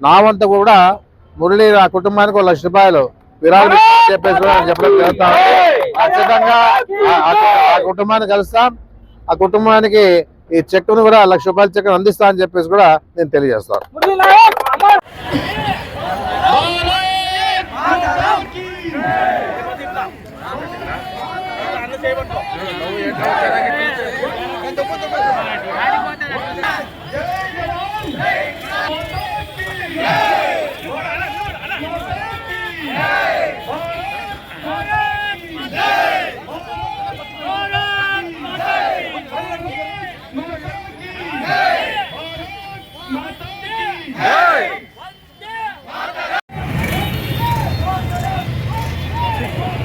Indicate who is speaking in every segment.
Speaker 1: నా వంతు కూడా మురళి ఆ కుటుంబానికి ఒక లక్ష రూపాయలు విరాళం చెప్పేసి కూడా నేను చెప్పడం జరుగుతా ఉంది. ఖచ్చితంగా ఆ- కుటుంబాన్ని కలుస్తాం. ఆ కుటుంబానికి ఈ చెక్కును కూడా లక్ష రూపాయల చెక్కును అందిస్తా అని చెప్పేసి కూడా నేను తెలియజేస్తాను
Speaker 2: అందరూ Thank you.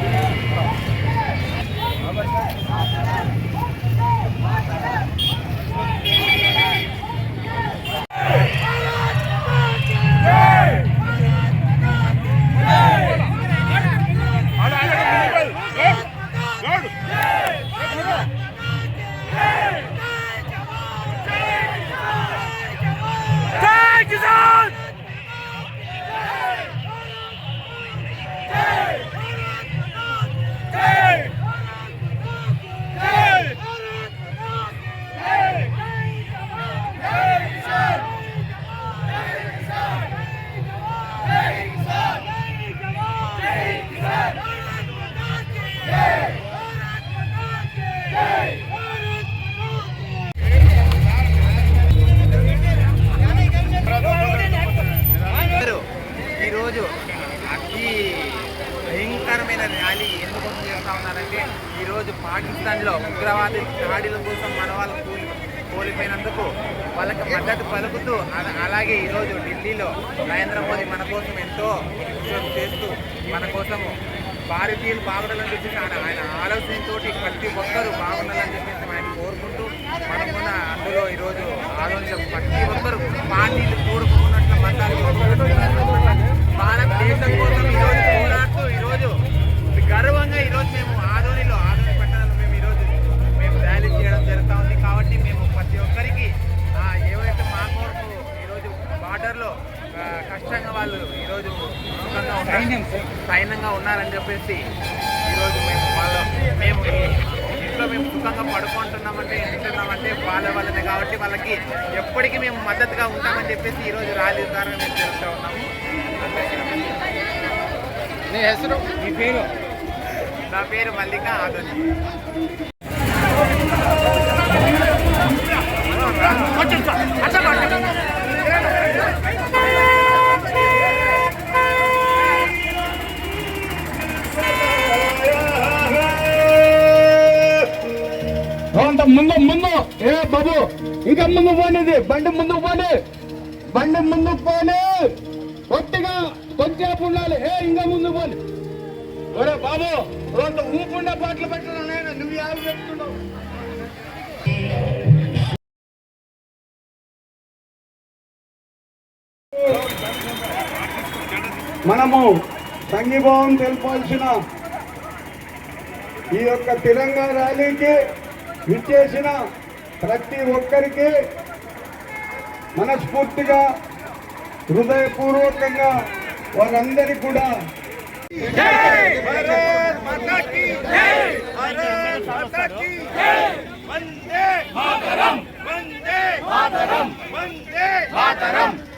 Speaker 2: మద్దతు పలుకుతూ అలాగే ఈరోజు ఢిల్లీలో నరేంద్ర మోదీ మన కోసం ఎంతో కృషి చేస్తూ మన కోసము భారతీయులు బాగుండాలని చెప్పేసి ఆయన ఆయన ఆలోచనతోటి ప్రతి ఒక్కరూ బాగుండాలని చెప్పేసి ఆయన కోరుకుంటూ మనం కూడా అందులో ఈరోజు ఆలోచన ప్రతి ఒక్కరు పార్టీలు కోరుకున్నట్లు మతాలు భారతదేశం కోసం ఈరోజు పోరాడుతూ ఈరోజు గర్వంగా ఈరోజు మేము ఆదోనిలో ఆదోని పట్టణంలో మేము ఈరోజు మేము ర్యాలీ చేయడం జరుగుతూ ఉంది కాబట్టి మేము ప్రతి ఒక్కరికి ఆ, ఏవైతే మా కొరకు ఈరోజు ఆ, కష్టంగా వాళ్ళు ఈరోజు సైన్యంగా ఉన్నారని చెప్పేసి ఈరోజు మేము వాళ్ళ మేము ఇంట్లో మేము సుఖంగా పడుకుంటున్నామంటే తింటున్నామంటే వాళ్ళ వల్లనే కాబట్టి వాళ్ళకి ఎప్పటికీ మేము మద్దతుగా ఉంటామని చెప్పేసి ఈరోజు ర్యాలీ ద్వారా మేము తెలుస్తూ ఉన్నాము.
Speaker 1: నీ హెసరు?
Speaker 2: పేరు? నా పేరు మల్లిక ఆదోని
Speaker 3: ఇక ముందు పోనేది బండి ముందు పోనే బండి ముందు పోనే. కొట్టిగా కొద్దిసేపు ఉండాలి. ఏ ఇంకా ముందు పోని. ఒరే బాబు కొంత ఊపుండే పాటలు పెట్టడం నువ్వు యాభై పెట్టుకున్నావు మనము సంఘీభావం తెలపాల్సిన ఈ యొక్క తెలంగాణ ర్యాలీకి విచ్చేసిన ప్రతి ఒక్కరికి మనస్ఫూర్తిగా హృదయపూర్వకంగా వారందరికీ కూడా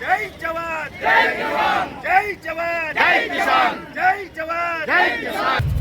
Speaker 4: జై జవాన్ జై జవాన్ జై జవాన్ జై జవాన్ జై జవాన్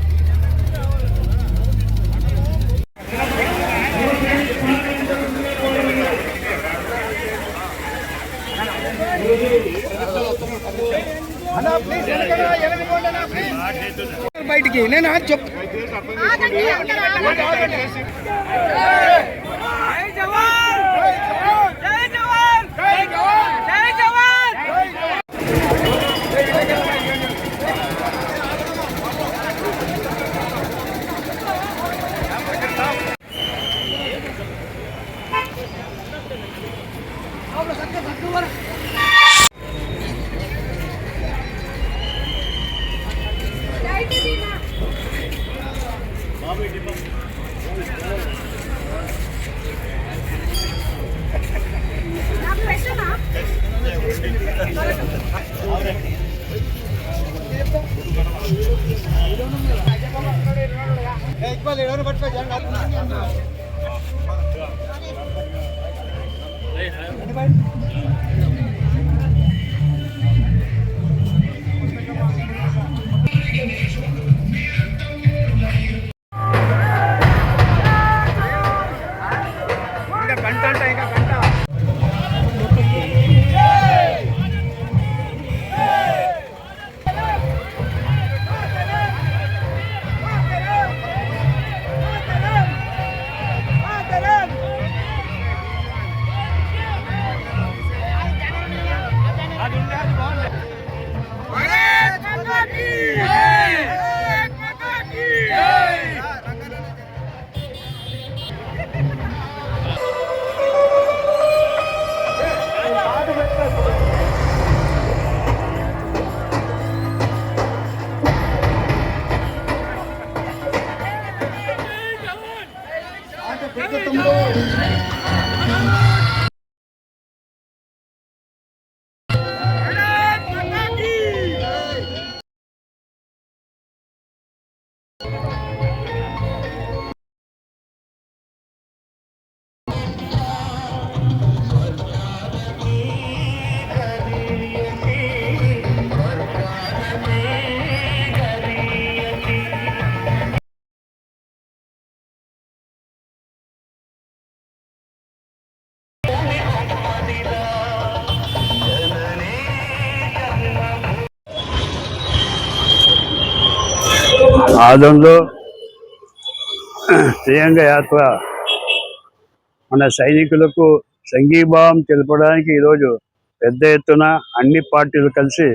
Speaker 4: घे ना
Speaker 3: चप. जवान. పట్టుకోవాలి
Speaker 4: ఎవరు పట్టుకోవాలి
Speaker 5: ఆదంలో ప్రియాంక యాత్ర మన సైనికులకు సంఘీభావం తెలపడానికి ఈరోజు పెద్ద ఎత్తున అన్ని పార్టీలు కలిసి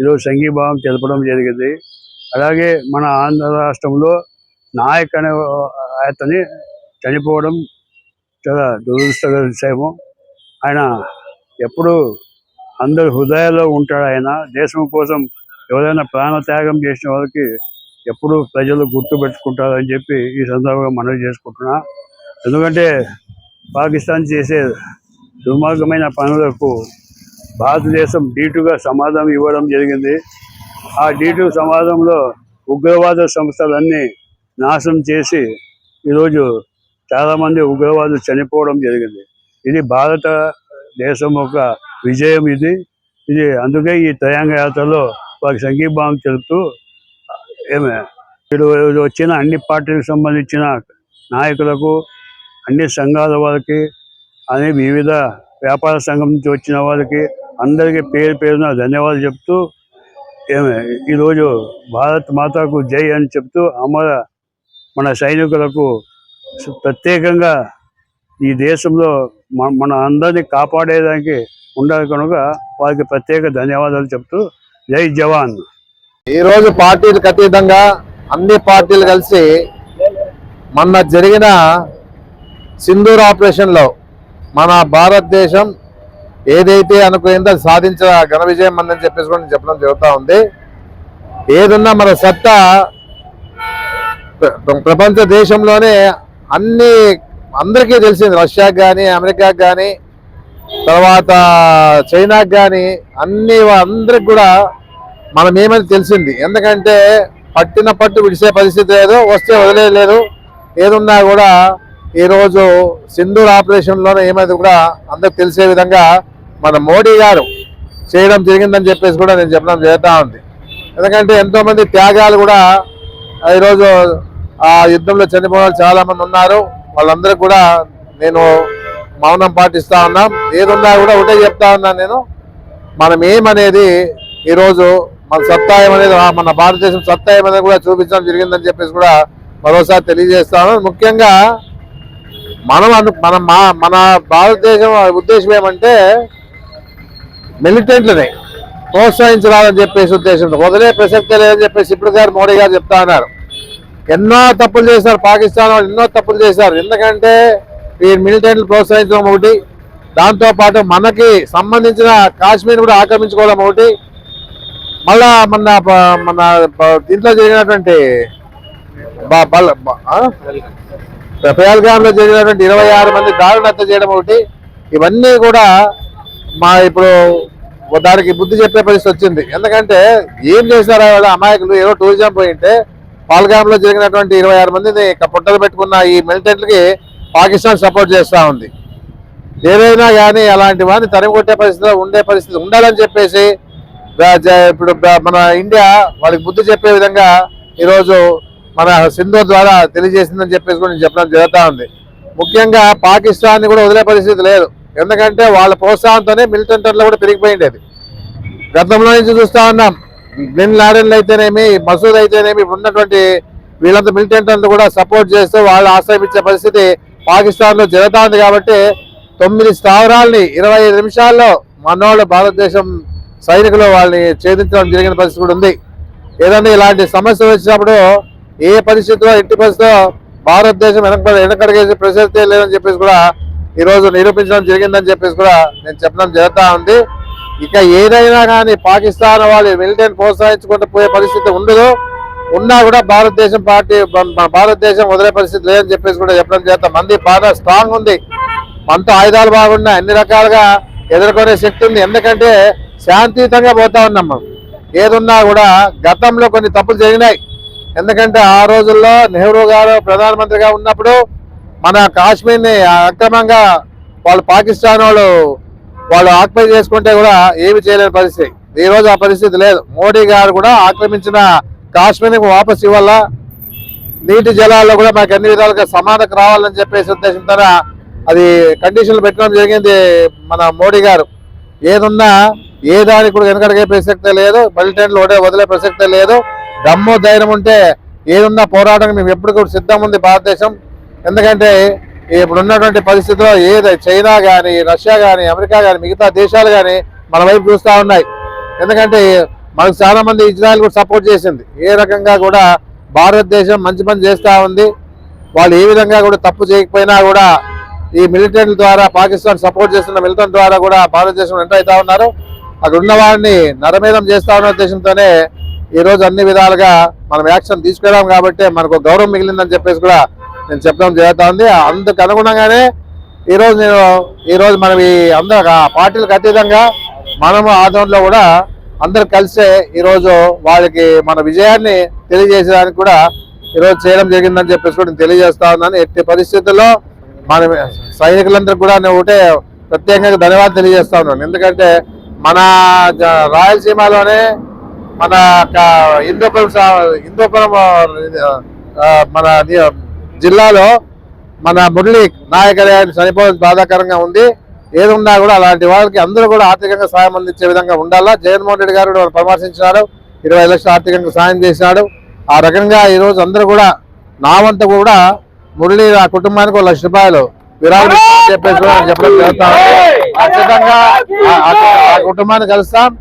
Speaker 5: ఈరోజు సంఘీభావం తెలపడం జరిగింది. అలాగే మన ఆంధ్ర రాష్ట్రంలో నాయక్ అనే అతని చనిపోవడం చాలా దురదృష్టకర విషయము ఆయన ఎప్పుడు అందరి హృదయాల్లో ఉంటాడు ఆయన. దేశం కోసం ఎవరైనా ప్రాణత్యాగం చేసిన వాళ్ళకి ఎప్పుడు ప్రజలు గుర్తు పెట్టుకుంటారని చెప్పి ఈ సందర్భంగా మనవి చేసుకుంటున్నా. ఎందుకంటే పాకిస్తాన్ చేసే దుర్మార్గమైన పనులకు భారతదేశం డీటుగా సమాధానం ఇవ్వడం జరిగింది. ఆ డీటు సమాజంలో ఉగ్రవాద సంస్థలన్నీ నాశనం చేసి ఈరోజు చాలామంది ఉగ్రవాదులు చనిపోవడం జరిగింది. ఇది భారత దేశం యొక్క విజయం ఇది. ఇది అందుకే ఈ త్రయాంగ యాత్రలో వారికి సంఘీభావం తెలుపుతూ ఏమే? ఇప్పుడు వచ్చిన అన్ని పార్టీలకు సంబంధించిన నాయకులకు అన్ని సంఘాల వారికి అని వివిధ వ్యాపార సంఘం నుంచి వచ్చిన వాళ్ళకి అందరికీ పేరు పేరున ధన్యవాదాలు చెప్తూ ఏమే? ఈరోజు భారత్ మాతాకు జై అని చెప్తూ అమర మన సైనికులకు ప్రత్యేకంగా ఈ దేశంలో మన మన అందరినీ కాపాడేదానికి ఉండాలి కనుక వారికి ప్రత్యేక ధన్యవాదాలు చెప్తూ జై జవాన్.
Speaker 1: ఈ రోజు పార్టీలకు అతీతంగా అన్ని పార్టీలు కలిసి మొన్న జరిగిన సింధూర్ ఆపరేషన్లో మన భారతదేశం ఏదైతే అనుకుందో అది సాధించిన ఘన విజయం అందని చెప్పేసి కూడా నేను చెప్పడం జరుగుతూ ఉంది. ఏదున్నా మన సత్తా ప్ర- ప్రపంచ దేశంలోనే అన్ని అందరికీ తెలిసింది. రష్యాకి కానీ అమెరికాకి కానీ తర్వాత చైనాకి కానీ అన్ని అందరికి కూడా మనం ఏమని తెలిసింది? ఎందుకంటే పట్టిన పట్టు విడిసే పరిస్థితి లేదు వస్తే వదిలేదు ఏదున్నా కూడా ఈరోజు సింధూర్ ఆపరేషన్లోనే ఏమైంది కూడా అందరికి తెలిసే విధంగా మన మోడీ గారు చేయడం జరిగిందని చెప్పేసి కూడా నేను చెప్పడం జరుగుతూ ఉంది. ఎందుకంటే ఎంతోమంది త్యాగాలు కూడా ఈరోజు ఆ యుద్ధంలో చనిపోయిన చాలామంది చాలా మంది ఉన్నారు. వాళ్ళందరూ కూడా నేను మౌనం పాటిస్తా ఉన్నాం. ఏదున్నా కూడా ఒకటే చెప్తా ఉన్నాను నేను. మనం ఏమనేది ఈరోజు మన సత్తా ఏమనేది మన భారతదేశం సత్తా ఏమనేది కూడా చూపించడం జరిగిందని చెప్పేసి కూడా మరోసారి తెలియజేస్తాను. ముఖ్యంగా మనం అను మన మా మన భారతదేశం ఉద్దేశం ఏమంటే మిలిటెంట్లని ప్రోత్సహించాలని చెప్పేసి ఉద్దేశంతో వదిలే ప్రసక్తే లేదని చెప్పేసి ఇప్పుడు గారు మోడీ గారు చెప్తా ఉన్నారు ఎన్నో తప్పులు చేశారు పాకిస్తాన్ వాళ్ళు ఎన్నో తప్పులు చేశారు. ఎందుకంటే ఈ మిలిటెంట్లు ప్రోత్సహించడం ఒకటి దాంతో పాటు మనకి సంబంధించిన కాశ్మీర్ కూడా ఆక్రమించుకోవడం ఒకటి మళ్ళా మన మన దీంట్లో జరిగినటువంటి బ- లో జరిగినటువంటి ఇరవై ఆరు మంది దారుణ హత్య చేయడం ఒకటి. ఇవన్నీ కూడా మా ఇప్పుడు దానికి బుద్ధి చెప్పే పరిస్థితి వచ్చింది. ఎందుకంటే ఏం చేశారు వాళ్ళ అమాయకులు ఏదో టూరిజం పోయింటే పాల్గామ్లో జరిగినటువంటి ఇరవై ఆరు మందిని పుట్టలు పెట్టుకున్న ఈ మిలిటెంట్లకి పాకిస్తాన్ సపోర్ట్ చేస్తూ ఉంది. ఏదైనా కానీ అలాంటి వారిని తరిమి కొట్టే పరిస్థితిలో ఉండే పరిస్థితి ఉండాలని చెప్పేసి ఇప్పుడు మన ఇండియా వాళ్ళకి బుద్ధి చెప్పే విధంగా ఈరోజు మన సింధు ద్వారా తెలియజేసిందని చెప్పేసి కూడా నేను చెప్పడం జరుగుతూ ఉంది. ముఖ్యంగా పాకిస్తాన్ని కూడా వదిలే పరిస్థితి లేదు. ఎందుకంటే వాళ్ళ ప్రోత్సాహంతోనే మిలిటెంటర్లో కూడా పెరిగిపోయిండేది గతంలో నుంచి చూస్తా ఉన్నాం. బిన్ లాడెన్లు అయితేనేమి మసూద్ అయితేనేమి ఇప్పుడు ఉన్నటువంటి వీళ్ళంతా మిలిటెంటర్లు కూడా సపోర్ట్ చేస్తూ వాళ్ళు ఆశ్రయించే పరిస్థితి పాకిస్తాన్లో జరుగుతూ ఉంది కాబట్టి తొమ్మిది స్థావరాల్ని ఇరవై ఐదు నిమిషాల్లో మనోళ్ళు భారతదేశం సైనికులు వాళ్ళని ఛేదించడం జరిగిన పరిస్థితి కూడా ఉంది. ఏదన్నా ఇలాంటి సమస్య వచ్చినప్పుడు ఏ పరిస్థితిలో ఎట్టి పరిస్థితిలో భారతదేశం వెనక వెనకడిగేసే ప్రసక్తే లేదని చెప్పేసి కూడా ఈరోజు నిరూపించడం జరిగిందని చెప్పేసి కూడా నేను చెప్పడం జరుగుతూ ఉంది. ఇక ఏదైనా కానీ పాకిస్తాన్ వాళ్ళు మిలిటరీని ప్రోత్సహించుకుంటూ పోయే పరిస్థితి ఉండదు. ఉన్నా కూడా భారతదేశం పార్టీ భారతదేశం వదిలే పరిస్థితి లేదని చెప్పేసి కూడా చెప్పడం చేస్తాం మంది బాగా స్ట్రాంగ్ ఉంది. మనతో ఆయుధాలు బాగున్నాయి. అన్ని రకాలుగా ఎదుర్కొనే శక్తి ఉంది. ఎందుకంటే శాంతియుతంగా పోతా ఉన్నాం మనం. ఏదున్నా కూడా గతంలో కొన్ని తప్పులు జరిగినాయి. ఎందుకంటే ఆ రోజుల్లో నెహ్రూ గారు ప్రధానమంత్రిగా ఉన్నప్పుడు మన కాశ్మీర్ని అక్రమంగా వాళ్ళు పాకిస్తాన్ వాళ్ళు వాళ్ళు ఆక్యుపై చేసుకుంటే కూడా ఏమి చేయలేని పరిస్థితి. ఈ రోజు ఆ పరిస్థితి లేదు. మోడీ గారు కూడా ఆక్రమించిన కాశ్మీర్కి వాపస్ ఇవ్వాలా? నీటి జలాల్లో కూడా మాకు అన్ని విధాలుగా సమానత రావాలని చెప్పేసి ఉద్దేశంతో అది కండిషన్లు పెట్టడం జరిగింది మన మోడీ గారు. ఏదున్నా ఏ దానికి కూడా వెనకడిగే ప్రసక్తే లేదు బలిటైన్లు ఒకటే వదిలే ప్రసక్తే లేదు. దమ్ము ధైర్యం ఉంటే ఏదున్నా పోరాటం మేము ఎప్పుడు కూడా సిద్ధం ఉంది భారతదేశం. ఎందుకంటే ఇప్పుడు ఉన్నటువంటి పరిస్థితిలో ఏది చైనా కానీ రష్యా కానీ అమెరికా కానీ మిగతా దేశాలు కానీ మన వైపు చూస్తూ ఉన్నాయి. ఎందుకంటే మనకు చాలా మంది ఇజ్రాయెల్ కూడా సపోర్ట్ చేసింది. ఏ రకంగా కూడా భారతదేశం మంచి పని చేస్తూ ఉంది. వాళ్ళు ఏ విధంగా కూడా తప్పు చేయకపోయినా కూడా ఈ మిలిటరీ ద్వారా పాకిస్తాన్ సపోర్ట్ చేస్తున్న మిలిటరీ ద్వారా కూడా భారతదేశం ఎంటర్ అవుతా ఉన్నారు. అక్కడ ఉన్న వారిని నరమేధం చేస్తా ఉన్న ఉద్దేశంతోనే ఈరోజు అన్ని విధాలుగా మనం యాక్షన్ తీసుకెళ్ళాం కాబట్టి మనకు గౌరవం మిగిలిందని చెప్పేసి కూడా నేను చెప్పడం జరుగుతా ఉంది. అందుకు అనుగుణంగానే ఈరోజు నేను ఈరోజు మనం ఈ అందరు పార్టీలకు అతీతంగా మనము ఆధ్వర్యంలో కూడా అందరు కలిసే ఈరోజు వాళ్ళకి మన విజయాన్ని తెలియజేసేదానికి కూడా ఈరోజు చేయడం జరిగిందని చెప్పేసి కూడా నేను తెలియజేస్తా ఉన్నాను. ఎట్టి పరిస్థితుల్లో మన సైనికులందరికీ కూడా నేను ఒకటే ప్రత్యేకంగా ధన్యవాదాలు తెలియజేస్తా ఉన్నాను. ఎందుకంటే మన రాయలసీమలోనే మన క- హిందూపురం హిందూపురం మన జిల్లాలో మన మురళి నాయకుడు చనిపోవడం బాధాకరంగా ఉంది. ఏదున్నా కూడా అలాంటి వాళ్ళకి అందరూ కూడా ఆర్థికంగా సాయం అందించే విధంగా ఉండాలా? జగన్మోహన్ రెడ్డి గారు కూడా పరామర్శించినారు. ఇరవై లక్షలు ఆర్థికంగా సాయం చేశాడు. ఆ రకంగా ఈ రోజు అందరూ కూడా నా వంతు కూడా మురళి ఆ కుటుంబానికి ఒక లక్ష రూపాయలు విరాళం చెప్పేసి చెప్పడం జరుగుతా ఖచ్చితంగా ఆ- ఆ- ఆ కుటుంబాన్ని కలుస్తాం.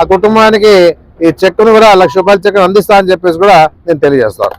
Speaker 1: ఆ కుటుంబానికి ఈ చెక్కును కూడా లక్ష రూపాయల చెక్కును అందిస్తా అని చెప్పేసి కూడా నేను తెలియజేస్తాను.